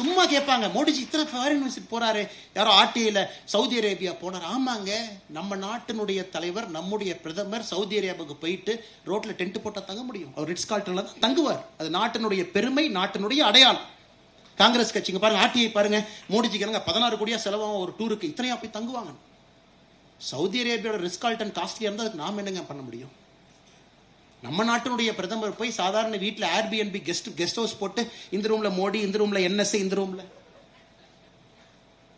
சும்மா கேட்பாங்க. மோடிஜி இத்தனை ஃபாரின் விசிட் போறாரு. யாரோ ஆர்டிஐல சவுதி அரேபியா போனார். ஆமாங்க. நம்ம நாட்டினுடைய தலைவர் நம்முடைய பிரதமர் சவுதி அரேபியாவுக்கு போயிட்டு ரோட்ல டென்ட் போட்டா தங்க முடியும். அவர் ரிட்ஸ் கால்டன்ல தான் தங்குவார். அது நாட்டினுடைய பெருமை நாட்டினுடைய அடையாளம். காங்கிரஸ் கட்சிங்க பாருங்க ஆர்டிஐ பாருங்க. மோடிஜிக்கு கிணங்க பதினாறு கோடியா செலவாகும் ஒரு டூருக்கு. இத்தனையா போய் தங்குவாங்க சவுதி அரேபியாவோட ரிஸ்க் கால்டன் காஸ்ட்லியா இருந்தால் அதுக்கு நாம் என்னங்க பண்ண முடியும்? நம்ம நாட்டினுடைய பிரதமர் போய் சாதாரண வீட்டில் ஏர்பிஎன்பி கெஸ்ட் கெஸ்ட் ஹவுஸ் போட்டு இந்த ரூம்ல மோடி இந்த ரூம்ல என்எஸ்ஏ இந்த ரூம்ல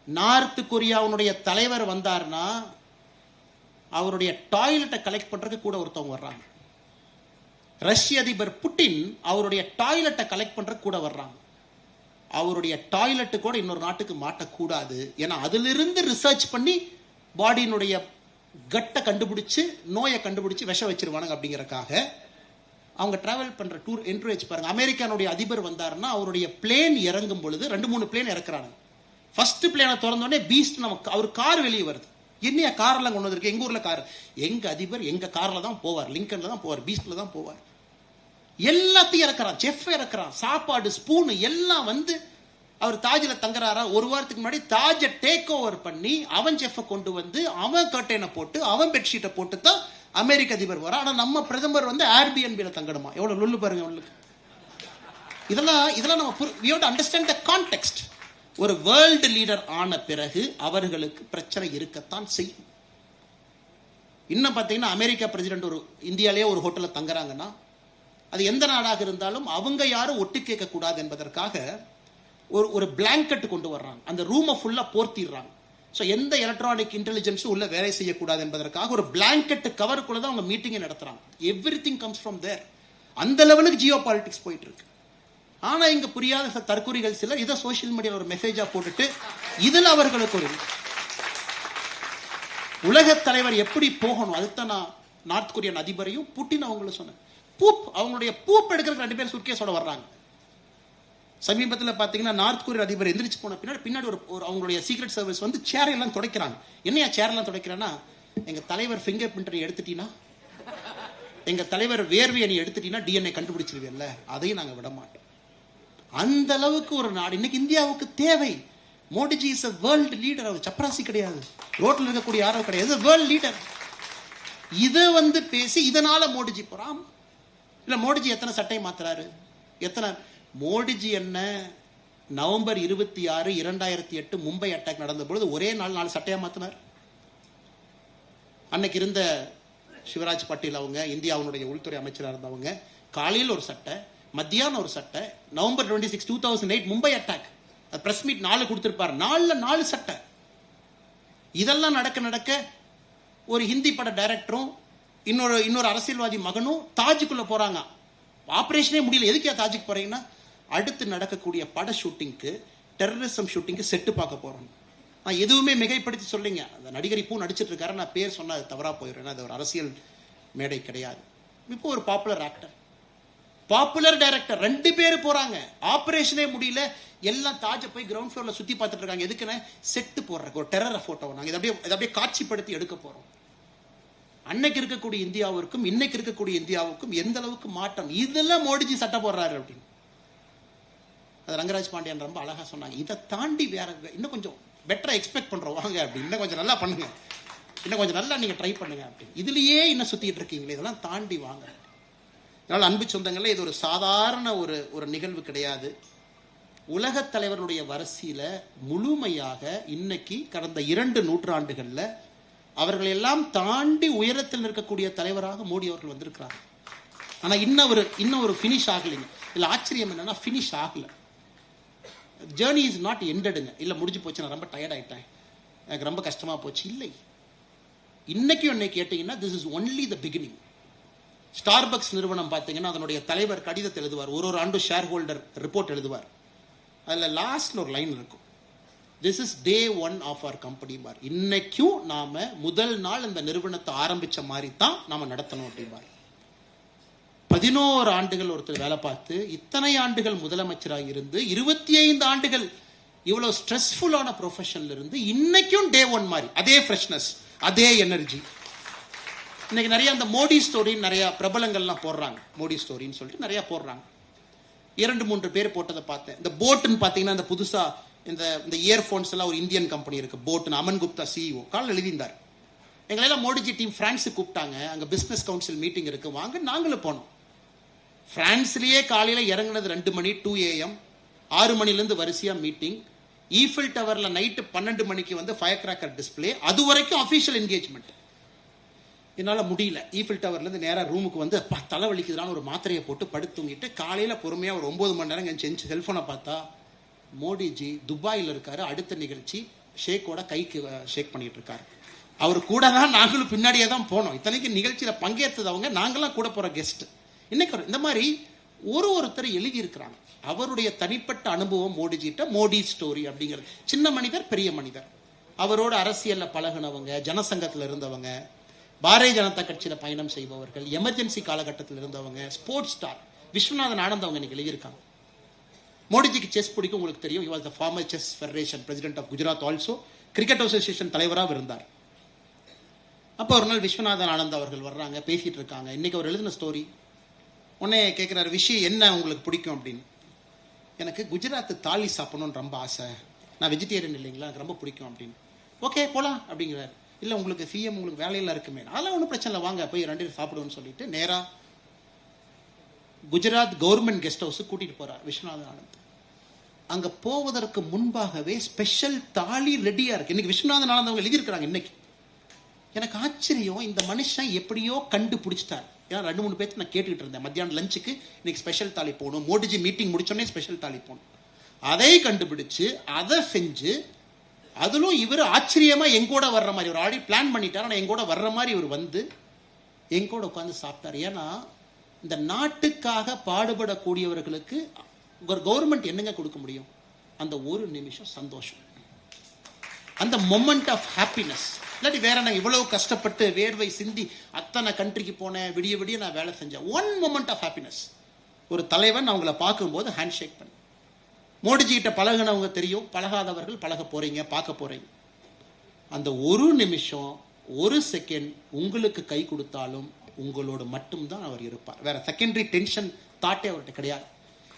நார்த் கொரியாவுடைய தலைவர் வந்தார்னா அவருடைய டாய்லெட்டை கலெக்ட் பண்றதுக்கு கூட ஒருத்தவங்க வர்றாங்க. ரஷ்ய அதிபர் புட்டின் அவருடைய டாய்லெட்டை கலெக்ட் பண்ற கூட வர்றாங்க. அவருடைய டாய்லெட்டு கூட இன்னொரு நாட்டுக்கு மாட்டக்கூடாது. ஏன்னா அதிலிருந்து ரிசர்ச் பண்ணி பாடியினுடைய கட்டை கண்டுபிடிச்சு நோயை கண்டுபிடிச்சு விஷம் வச்சிருவானுங்க அப்படிங்கறக்காக அவங்க டிராவல் பண்ற டூர் என்கரேஜ் பாருங்க. அமெரிக்கானுடைய அதிபர் வந்தாருன்னா அவருடைய பிளேன் இறங்கும் பொழுது ரெண்டு மூணு பிளேன் இறக்குறாங்க ஃபர்ஸ்ட் பிளேனை திறந்தோடனே பீஸ்ட் நமக்கு அவர் கார் வெளியே வருது. என்னையா கார்லாம் கொண்டு வந்திருக்கு? எங்க ஊர்ல கார் எங்க அதிபர் எங்க கார்ல தான் போவார். லிங்கன்ல தான் போவார். பீஸ்ட்ல தான் போவார். எல்லாத்தையும் இறக்குறான். செஃப் இறக்குறான். சாப்பாடு ஸ்பூன் எல்லாம் வந்து அவர் தாஜில் தங்குறாரா? ஒரு வாரத்துக்கு முன்னாடி தாஜை டேக் ஓவர் பண்ணி அவன் செஃப்பை கொண்டு வந்து அவன் கர்டைனை போட்டு அவன் பெட்ஷீட்டை போட்டு தான் அமெரிக்க அதிபர் வரா ஆனால் நம்ம பிரதமர் வந்து ஆர்பிஎன்பியில் தங்கணுமா? எவ்வளோ லுல்லு பாருங்க உங்களுக்கு. இதெல்லாம் இதெல்லாம் நம்ம we have to understand the context ஒரு வேர்ல்டு லீடர் ஆன பிறகு அவர்களுக்கு பிரச்சனை இருக்கத்தான் செய்யும். இன்னும் பார்த்தீங்கன்னா அமெரிக்கா பிரசிடென்ட் ஒரு இந்தியாவிலேயே ஒரு ஹோட்டலில் தங்குறாங்கன்னா அது எந்த நாடாக இருந்தாலும் அவங்க யாரும் ஒட்டு கேட்கக்கூடாது என்பதற்காக ஒரு ஒரு பிளாங்கெட் கொண்டு வர்றாங்க. அந்த ரூமை ஃபுல்லாக போர்த்திடுறாங்க. ஸோ எந்த எலக்ட்ரானிக் இன்டெலிஜென்ஸும் உள்ள வேலை செய்யக்கூடாது என்பதற்காக ஒரு பிளாங்கெட் கவருக்குள்ள தான் அவங்க மீட்டிங்கை நடத்துகிறாங்க everything comes from there அந்த லெவலுக்கு ஜியோ பாலிட்டிக்ஸ் போயிட்டு இருக்கு ஆனால் இங்கே புரியாத சில தற்கொலைகள் சிலர் இதை சோஷியல் மீடியாவில் ஒரு மெசேஜாக போட்டுட்டு இதில் அவர்களுக்கு ஒரு உலகத் தலைவர் எப்படி போகணும்? அதுதான் நான் நார்த் கொரியன் அதிபரையும் புட்டின் அவங்களும் சொன்னேன். பூப் அவங்களுடைய பூப் எடுக்கிறதுக்கு ரெண்டு பேர் சுர்க்கேஸோட வர்றாங்க. சமீபத்தில் பார்த்தீங்கன்னா நார்த் கொரிய அதிபர் எந்திரிச்சு போன பின்னாடி பின்னாடி ஒரு ஒரு அவங்களுடைய சீக்ரெட் சர்வீஸ் வந்து சேர் எல்லாம் துடைக்கிறாங்க. என்னையா சேர் எல்லாம் துடைக்கிறான்னா எங்க தலைவர் ஃபிங்கர் பிரிண்டரை எடுத்துட்டீங்கன்னா எங்க தலைவர் வேர்வையை நீ எடுத்துட்டீங்கன்னா டிஎன்ஏ கண்டுபிடிச்சிருவியல்ல அதையும் நாங்கள் விட மாட்டோம். அந்த அளவுக்கு ஒரு நாடு. இன்னைக்கு இந்தியாவுக்கு தேவை. Modiji is a world leader அவர் சப்ராசி கிடையாது. ரோட்டில் இருக்கக்கூடிய யாரோ கிடையாது. வேர்ல்டு லீடர் இதை வந்து பேசி இதனால மோடிஜி போறான். இல்லை மோடிஜி எத்தனை சட்டை மாத்துறாரு? எத்தனை மோடிஜி என்ன நவம்பர் இருபத்தி ஆறு இரண்டாயிரத்தி எட்டு மும்பை அட்டாக் நடந்த பொழுது ஒரே நாள் நாலு சட்டையா மாத்தினார். அன்னைக்கு இருந்த சிவராஜ் பட்டேல் அவங்க இந்தியாவுடைய உள்துறை அமைச்சராக இருந்தவங்க காலையில் ஒரு சட்டை மத்தியானம் ஒரு சட்டை November twenty six two thousand eight Mumbai attack press meet நாலு கொடுத்திருப்பார். நாலுல நாலு சட்டை. இதெல்லாம் நடக்க நடக்க ஒரு ஹிந்தி பட டைரக்டரும் இன்னொரு இன்னொரு அரசியல்வாதி மகனும் தாஜுக்குள்ள போறாங்க. ஆபரேஷனே முடியல. எதுக்கே தாஜுக்கு போறீங்கன்னா அடுத்து நடக்கக்கூடிய பட ஷூட்டிங்க்கு டெரரிசம் ஷூட்டிங்க்கு செட்டு பார்க்க போகிறோம் நான் எதுவுமே மிகைப்படுத்தி சொல்லிங்க அந்த நடிகர் இப்பவும் நடிச்சிட்டு இருக்காரு. நான் பேர் சொன்னால் அது தவறாக போயிடுறேன் அது ஒரு அரசியல் மேடை கிடையாது. இப்போ ஒரு பாப்புலர் ஆக்டர் பாப்புலர் டைரக்டர் ரெண்டு பேர் போகிறாங்க ஆப்ரேஷனே முடியல. எல்லாம் தாஜை போய் கிரவுண்ட் ஃப்ளோரில் சுற்றி பார்த்துட்டு இருக்காங்க. எதுக்குன்னு? செட்டு போடுறக்கு ஒரு டெரர ஃபோட்டோ நாங்கள் இதை அப்படியே இதை அப்படியே காட்சிப்படுத்தி எடுக்க போகிறோம் அன்னைக்கு இருக்கக்கூடிய இந்தியாவிற்கும் இன்னைக்கு இருக்கக்கூடிய இந்தியாவுக்கும் எந்த அளவுக்கு மாற்றம்? இதெல்லாம் மோடிஜி சட்டை போடுறாரு அப்படின்னு. அது ரங்கராஜ் பாண்டியன் ரொம்ப அழகாக சொன்னாங்க. இதை தாண்டி வேற இன்னும் கொஞ்சம் பெட்டராக எக்ஸ்பெக்ட் பண்ணுறோம் வாங்க அப்படி. இன்னும் கொஞ்சம் நல்லா பண்ணுங்க. இன்னும் கொஞ்சம் நல்லா நீங்கள் ட்ரை பண்ணுங்க அப்படின்னு. இதுலேயே இன்னும் சுற்றிட்டு இருக்கீங்களே? இதெல்லாம் தாண்டி வாங்க. அதனால் அன்பு சொந்தங்களில் இது ஒரு சாதாரண ஒரு ஒரு நிகழ்வு கிடையாது. உலகத் தலைவருடைய வரிசையில் முழுமையாக இன்னைக்கு கடந்த இரண்டு நூற்றாண்டுகளில் அவர்கள் எல்லாம் தாண்டி உயரத்தில் இருக்கக்கூடிய தலைவராக மோடி அவர்கள் வந்திருக்கிறார். ஆனால் இன்னும் ஒரு இன்னும் ஒரு ஃபினிஷ் ஆகலைங்க. இதில் ஆச்சரியம் என்னன்னா ஃபினிஷ் ஆகலை. ஜேர்னி இஸ் நாட் எண்டடுங்க இல்லை முடிஞ்சு போச்சு நான் ரொம்ப டயர்ட் ஆகிட்டேன் எனக்கு ரொம்ப கஷ்டமாக போச்சு. இல்லை. இன்னைக்கு என்னை கேட்டிங்கன்னா this is only the beginning Starbucks நிறுவனம் பார்த்தீங்கன்னா அதனுடைய தலைவர் கடிதத்தை எழுதுவார். ஒரு ஒரு ஆண்டு ஷேர் ஹோல்டர் ரிப்போர்ட் எழுதுவார். அதில் லாஸ்ட்ல ஒரு லைன் இருக்கும். This is day one of our company பார் இன்னைக்கும் நாம முதல் நாள் இந்த நிறுவனத்தை ஆரம்பிச்ச மாதிரி தான் நாம நடத்தணும் அப்படிம்பார். பதினோரு ஆண்டுகள் ஒருத்தர் வேலை பார்த்து இத்தனை ஆண்டுகள் முதலமைச்சராக இருந்து இருபத்தி ஐந்து ஆண்டுகள் இவ்வளோ ஸ்ட்ரெஸ்ஃபுல்லான ப்ரொஃபஷன்ல இருந்து இன்னைக்கும் டே ஒன் மாதிரி அதே ஃப்ரெஷ்னஸ் அதே எனர்ஜி இன்னைக்கு நிறைய அந்த மோடி ஸ்டோரின்னு நிறைய பிரபலங்கள்லாம் போடுறாங்க. மோடி ஸ்டோரின்னு சொல்லிட்டு நிறைய போடுறாங்க. இரண்டு மூன்று பேர் போட்டதை பார்த்தேன். இந்த போட்டுன்னு பார்த்தீங்கன்னா இந்த புதுசாக இந்த இந்த இயர்ஃபோன்ஸ் எல்லாம் ஒரு இந்தியன் கம்பெனி இருக்கு. போட்டுன்னு அமன் குப்தா சிஇஓ கால் எழுதியிருந்தார். எங்களெல்லாம் மோடிஜி டீம் பிரான்ஸுக்கு கூப்பிட்டாங்க. அங்கே பிஸ்னஸ் கவுன்சில் மீட்டிங் இருக்கு. வாங்க நாங்களும் போனோம். பிரான்ஸ்லயே காலையில் இறங்குனது ரெண்டு மணி டூ ஏஎம் ஆறு மணிலேருந்து வரிசையாக மீட்டிங் ஈஃபில் டவரில் நைட்டு பன்னெண்டு மணிக்கு வந்து ஃபயர் கிராக்கர் டிஸ்பிளே அது வரைக்கும் அஃபீஷியல் என்கேஜ்மெண்ட் என்னால் முடியல. ஈஃபில் டவர்லேருந்து நேராக ரூமுக்கு வந்து அப்பா தலைவலிக்குதுலான்னு ஒரு மாத்திரையை போட்டு படுத்து தூங்கிட்டு காலையில் பொறுமையாக ஒரு ஒம்பது மணி நேரம் செஞ்சு செல்ஃபோனை பார்த்தா மோடிஜி துபாயில் இருக்காரு. அடுத்த நிகழ்ச்சி ஷேக்கோட கைக்கு ஷேக் பண்ணிகிட்டு இருக்காரு. அவர் கூட தான் நாங்களும் பின்னாடியே தான் போனோம். இத்தனைக்கு நிகழ்ச்சியில் பங்கேற்றதவங்க நாங்களாம் கூட போகிற கெஸ்ட்டு இன்னைக்கு இந்த மாதிரி ஒரு ஒருத்தர் எழுதியிருக்கிறாங்க. அவருடைய தனிப்பட்ட அனுபவம் மோடிஜிட்ட மோடி ஸ்டோரி அப்படிங்கிறது. சின்ன மனிதர் பெரிய மனிதர். அவரோட அரசியலில் பழகுனவங்க ஜனசங்கத்தில் இருந்தவங்க பாரதிய ஜனதா கட்சியில் பயணம் செய்பவர்கள் எமர்ஜென்சி காலகட்டத்தில் இருந்தவங்க ஸ்போர்ட்ஸ் ஸ்டார் விஸ்வநாதன் ஆனந்த் அவங்க இன்னைக்கு எழுதியிருக்காங்க. மோடிஜிக்கு செஸ் பிடிக்கும் உங்களுக்கு தெரியும். He was the former chess federation president of Gujarat also cricket association தலைவராக இருந்தார். அப்போ ஒரு நாள் விஸ்வநாதன் ஆனந்த் அவர்கள் வர்றாங்க பேசிட்டு இருக்காங்க. இன்னைக்கு அவர் எழுதின ஸ்டோரி உடனே கேட்குறாரு விஷயம் என்ன உங்களுக்கு பிடிக்கும்? அப்படின்னு. எனக்கு குஜராத் தாலி சாப்பிடணும்னு ரொம்ப ஆசை. நான் வெஜிடேரியன் இல்லைங்களா? எனக்கு ரொம்ப பிடிக்கும் அப்படின்னு. ஓகே போகலாம் அப்படிங்கிறார். இல்லை உங்களுக்கு சிஎம் உங்களுக்கு வேலையெல்லாம் இருக்குமே. அதெல்லாம் ஒன்றும் பிரச்சனை இல்லை. வாங்க போய் ரெண்டு பேரும் சாப்பிடுவோம்னு சொல்லிட்டு நேராக குஜராத் கவர்மெண்ட் கெஸ்ட் ஹவுஸ் கூட்டிகிட்டு போகிறார் விஸ்வநாதன் ஆனந்த். அங்கே போவதற்கு முன்பாகவே ஸ்பெஷல் தாலி ரெடியாக இருக்குது இன்னைக்கு விஸ்வநாதன் ஆனந்த் அவங்க எழுதியிருக்கிறாங்க இன்னைக்கு. எனக்கு ஆச்சரியம் இந்த மனுஷன் எப்படியோ கண்டுபிடிச்சிட்டார். ஏன்னா ரெண்டு மூணு பேர்த்து நான் கேட்டுக்கிட்டு இருந்தேன். மத்தியானம் லஞ்சுக்கு இன்னைக்கு ஸ்பெஷல் தாலி போகணும் மோடிஜி மீட்டிங் முடிச்சோடனே ஸ்பெஷல் தாலி போகணும் அதை கண்டுபிடிச்சு அதை செஞ்சு அதிலும் இவர் ஆச்சரியமாக எங்கூட வர்ற மாதிரி ஒரு ஆடி பிளான் பண்ணிட்டார் ஆனால் எங்கூட வர்ற மாதிரி இவர் வந்து எங்கூட உட்காந்து சாப்பிட்டார். ஏன்னா இந்த நாட்டுக்காக பாடுபடக்கூடியவர்களுக்கு ஒரு கவர்மெண்ட் என்னங்க கொடுக்க முடியும்? அந்த ஒரு நிமிஷம் சந்தோஷம். அந்த மொமெண்ட் ஆஃப் ஹாப்பினஸ் இல்லாட்டி வேற நான் இவ்வளவு கஷ்டப்பட்டு வேர்வை சிந்தி அத்தனை கண்ட்ரிக்கு போனேன் விடிய விடிய நான் வேலை செஞ்சேன். ஒன் மூமெண்ட் ஆஃப் ஹாப்பினஸ் ஒரு தலைவன் அவங்கள பார்க்கும்போது ஹேண்ட் ஷேக் பண்ணு. மோடிஜி கிட்ட பழகுனவங்க தெரியும் பழகாதவர்கள் பழக போறீங்க பார்க்க போறீங்க. அந்த ஒரு நிமிஷம் ஒரு செகண்ட் உங்களுக்கு கை கொடுத்தாலும் உங்களோடு மட்டும்தான் அவர் இருப்பார். வேற செகண்டரி டென்ஷன் தாட்டே அவர்கிட்ட கிடையாது.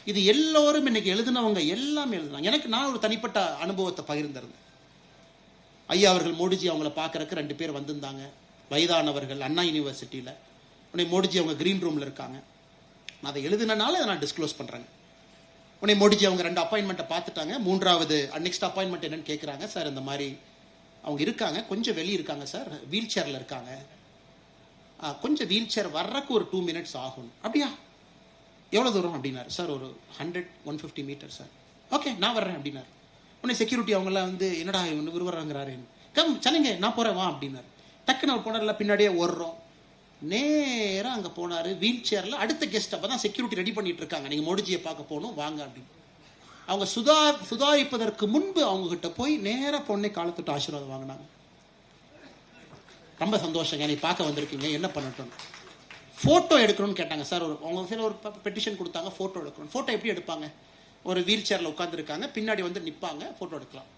இது எல்லோரும் இன்னைக்கு எழுதினவங்க எல்லாமே எழுதுனாங்க. எனக்கு நான் ஒரு தனிப்பட்ட அனுபவத்தை பகிர்ந்திருந்தேன். ஐயா அவர்கள் மோடிஜி அவங்கள பார்க்குறக்கு ரெண்டு பேர் வந்திருந்தாங்க. வயதானவர்கள் அண்ணா யூனிவர்சிட்டியில். உன்னை மோடிஜி அவங்க க்ரீன் ரூமில் இருக்காங்க. நான் அதை எழுதினால அதை நான் டிஸ்க்ளோஸ் பண்ணுறேங்க உடனே மோடிஜி அவங்க ரெண்டு அப்பாயின்மெண்ட்டை பார்த்துட்டாங்க. மூன்றாவது நெக்ஸ்ட் அப்பாயின்மெண்ட் என்னன்னு கேட்குறாங்க சார் இந்த மாதிரி அவங்க இருக்காங்க. கொஞ்சம் வெளியே இருக்காங்க சார். வீல் சேரில் இருக்காங்க. ஆ, கொஞ்சம் வீல் சேர் வர்றக்கு ஒரு டூ மினிட்ஸ் ஆகும். அப்படியா? எவ்வளோ தூரம்? அப்படின்னாரு. சார் ஒரு hundred one fifty meter sir. Okay நான் வர்றேன் அப்படின்னாரு. உடனே செக்யூரிட்டி அவங்களாம் வந்து என்னடா இவங்க விரும்புறாங்கிறாரு கம் சனிங்க நான் போகிறேன் வா அப்படின்னாரு. டக்குன்னு அவர் போனார்ல பின்னாடியே ஓடுறோம். நேராக அங்கே போனார் வீல் சேரில் அடுத்த கெஸ்ட் அப்போ தான் செக்யூரிட்டி ரெடி பண்ணிட்டு இருக்காங்க நீங்கள் மோடிஜியை பார்க்க போகணும் வாங்க அப்படின்னு. அவங்க சுதா சுதாரிப்பதற்கு முன்பு அவங்கக்கிட்ட போய் நேராக பொண்ணை காலத்துட்டு ஆசீர்வாதம் வாங்கினாங்க. ரொம்ப சந்தோஷங்க நீ பார்க்க வந்திருக்கீங்க என்ன பண்ணட்டும்? ஃபோட்டோ எடுக்கணும்னு கேட்டாங்க சார். ஒரு அவங்க சில ஒரு பெட்டிஷன் கொடுத்தாங்க ஃபோட்டோ எடுக்கணும். ஃபோட்டோ எப்படி எடுப்பாங்க? ஒரு வீல் சேரில் உட்காந்துருக்காங்க பின்னாடி வந்து நிற்பாங்க ஃபோட்டோ எடுக்கலாம்.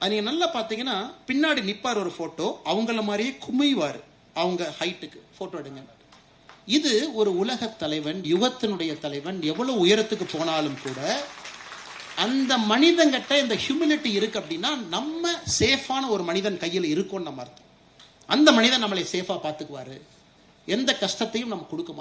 அது நீங்கள் நல்லா பார்த்தீங்கன்னா பின்னாடி நிற்பார் ஒரு ஃபோட்டோ அவங்கள மாதிரியே குமிவார். அவங்க ஹைட்டுக்கு ஃபோட்டோ எடுங்க. இது ஒரு உலக தலைவன் யுகத்தினுடைய தலைவன் எவ்வளோ உயரத்துக்கு போனாலும் கூட அந்த மனிதங்கிட்ட இந்த ஹியூமிலிட்டி இருக்கு அப்படின்னா நம்ம சேஃபான ஒரு மனிதன் கையில் இருக்கோம்னு நம்ம அர்த்தம். அந்த மனிதன் நம்மளை சேஃபாக பார்த்துக்குவாரு. எந்த கஷ்டத்தையும் நம்ம கொடுக்க மாட்டோம்